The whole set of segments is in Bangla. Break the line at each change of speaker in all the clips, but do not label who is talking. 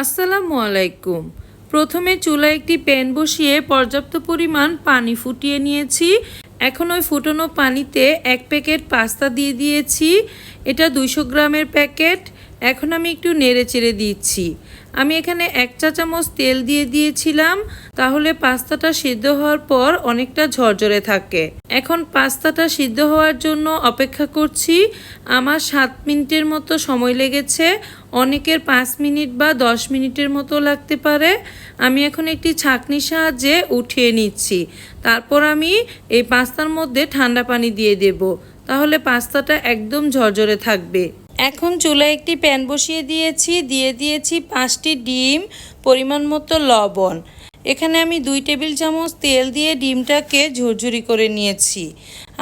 আসসালামু আলাইকুম। প্রথমে চুলায় একটি প্যান বসিয়ে পর্যাপ্ত পরিমাণ পানি ফুটিয়ে নিয়েছি। এখন ওই ফুটানো পানিতে এক প্যাকেট পাস্তা দিয়ে দিয়েছি। এটা দুইশো গ্রামের প্যাকেট। এখন আমি একটু নেড়ে চেড়ে দিচ্ছি। আমি এখানে এক চা চামচ তেল দিয়ে দিয়েছিলাম, তাহলে পাস্তাটা সিদ্ধ হওয়ার পর অনেকটা ঝরঝরে থাকে। এখন পাস্তাটা সিদ্ধ হওয়ার জন্য অপেক্ষা করছি। আমার সাত মিনিটের মতো সময় লেগেছে, অনেকের পাঁচ মিনিট বা দশ মিনিটের মতো লাগতে পারে। আমি এখন একটি ছাঁকনির সাহায্যে উঠিয়ে নিচ্ছি। তারপর আমি এই পাস্তার মধ্যে ঠান্ডা পানি দিয়ে দেব, তাহলে পাস্তাটা একদম ঝরঝরে থাকবে। এখন চুলায় একটি প্যান বসিয়ে দিয়েছি, দিয়ে দিয়েছি পাঁচটি ডিম, পরিমাণ মতো লবণ। এখানে আমি দুই টেবিল চামচ তেল দিয়ে ডিমটাকে ঝুরঝুরি করে নিয়েছি।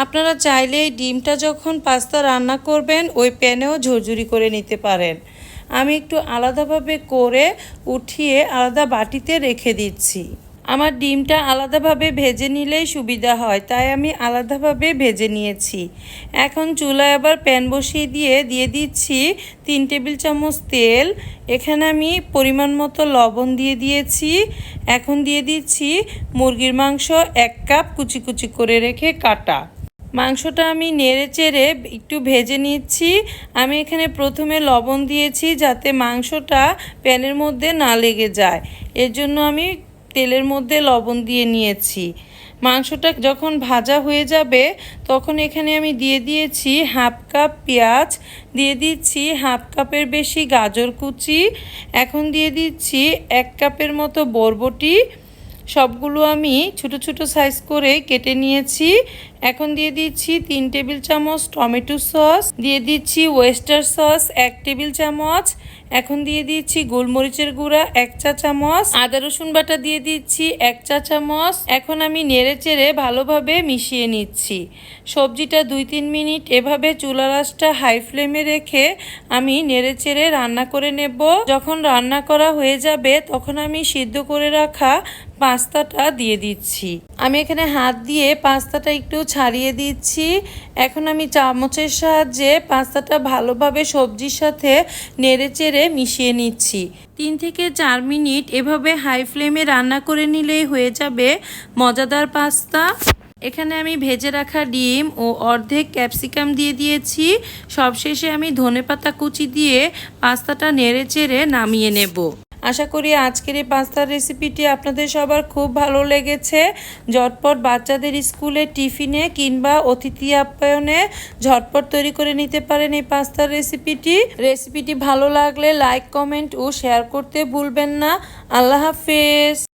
আপনারা চাইলে এই ডিমটা যখন পাস্তা রান্না করবেন, ওই প্যানেও ঝুরঝুরি করে নিতে পারেন। আমি একটু আলাদাভাবে করে উঠিয়ে আলাদা বাটিতে রেখে দিচ্ছি। আমার ডিমটা আলাদাভাবে ভেজে নিলেই সুবিধা হয়, তাই আমি আলাদাভাবে ভেজে নিয়েছি। এখন চুলায় আবার প্যান বসিয়ে দিয়ে দিয়ে দিচ্ছি তিন টেবিল চামচ তেল। এখানে আমি পরিমাণ মতো লবণ দিয়ে দিয়েছি। এখন দিয়ে দিচ্ছি মুরগির মাংস এক কাপ কুচি কুচি করে রেখে কাটা। মাংসটা আমি নেড়ে চেড়ে একটু ভেজে নিচ্ছি। আমি এখানে প্রথমে লবণ দিয়েছি যাতে মাংসটা প্যানের মধ্যে না লেগে যায়। এর জন্য আমি তেলের মধ্যে লবণ দিয়ে নিয়েছি। মাংসটা যখন ভাজা হয়ে যাবে, তখন এখানে আমি দিয়ে দিয়েছি হাফ কাপ পেঁয়াজ, দিয়ে দিচ্ছি হাফ কাপের বেশি গাজর কুচি, এখন দিয়ে দিচ্ছি এক কাপের মতো বরবটি সবগুলো আমি ছোট ছোট সাইজ করে কেটে নিয়েছি। এখন দিয়ে দিচ্ছি তিন টেবিল চামচ টমেটো সস, দিয়ে দিচ্ছি ওয়েস্টার সস, এক টেবিল চামচ। এখন দিয়ে দিচ্ছি গোলমরিচের গুঁড়া, এক চা চামচ। আদা রসুন বাটা দিয়ে দিচ্ছি এক চা চামচ। এখন আমি নেড়ে চেড়ে ভালোভাবে মিশিয়ে নিচ্ছি। সবজিটা দুই তিন মিনিট এভাবে চুলা রাসটা হাই ফ্লেমে রেখে আমি নেড়ে চেড়ে রান্না করে নেব। যখন রান্না করা হয়ে যাবে, তখন আমি সিদ্ধ করে রাখা পাস্তাটা দিয়ে দিচ্ছি। আমি এখানে হাত দিয়ে পাস্তাটা একটু ছাড়িয়ে দিচ্ছি। এখন আমি চামচের সাহায্যে পাস্তাটা ভালোভাবে সবজির সাথে নেড়ে চেড়ে মিশিয়ে নিচ্ছি। তিন থেকে চার মিনিট এভাবে হাই ফ্লেমে রান্না করে নিলেই হয়ে যাবে মজাদার পাস্তা। এখানে আমি ভেজে রাখা ডিম ও অর্ধেক ক্যাপসিকাম দিয়ে দিয়েছি। সবশেষে আমি ধনেপাতা কুচি দিয়ে পাস্তাটা নেড়ে চেড়ে নামিয়ে নেব। আশা করি আজকের এই পাস্তার রেসিপিটি আপনাদের সবার খুব ভালো লেগেছে। ঝটপট বাচ্চাদের স্কুলে টিফিনে কিংবা অতিথি আপ্যায়নে ঝটপট তৈরি করে নিতে পারেন এই পাস্তার রেসিপিটি রেসিপিটি ভালো লাগলে লাইক কমেন্ট ও শেয়ার করতে ভুলবেন না। আল্লাহ হাফেজ।